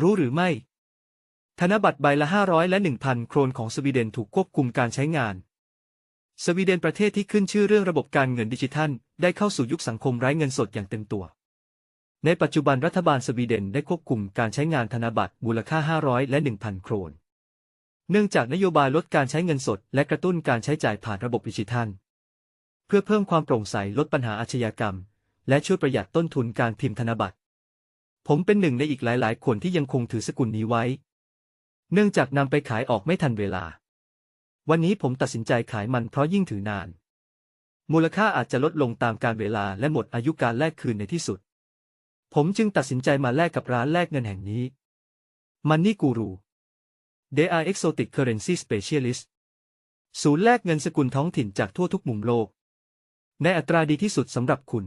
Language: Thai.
รู้หรือไม่ ธนบัตรใบละ 500 และ 1,000 โครนของสวีเดนถูกควบคุมการใช้งาน สวีเดนประเทศที่ขึ้นชื่อเรื่องระบบการเงินดิจิทัล ได้เข้าสู่ยุคสังคมไร้เงินสดอย่างเต็มตัว ในปัจจุบันรัฐบาลสวีเดนได้ควบคุมการใช้งานธนบัตรมูลค่า 500 และ 1,000 โครน เนื่องจากนโยบายลดการใช้เงินสด และกระตุ้นการใช้จ่ายผ่านระบบดิจิทัล เพื่อเพิ่มความโปร่งใสลดปัญหาอาชญากรรม และช่วยประหยัดต้นทุนการพิมพ์ธนบัตร ผมเป็นหนึ่งในอีกหลายๆ คนที่ยังคงถือสกุลนี้ไว้ เนื่องจากนำไปขายออกไม่ทันเวลา วันนี้ผมตัดสินใจขายมันเพราะยิ่งถือนาน มูลค่าอาจจะลดลงตามการเวลาและหมดอายุการแลกคืนในที่สุด ผมจึงตัดสินใจมาแลกกับร้านแลกเงินแห่งนี้ Money Guru They are exotic currency specialist ศูนย์แลกเงินสกุลท้องถิ่นจากทั่วทุกมุมโลก ในอัตราดีที่สุดสำหรับคุณ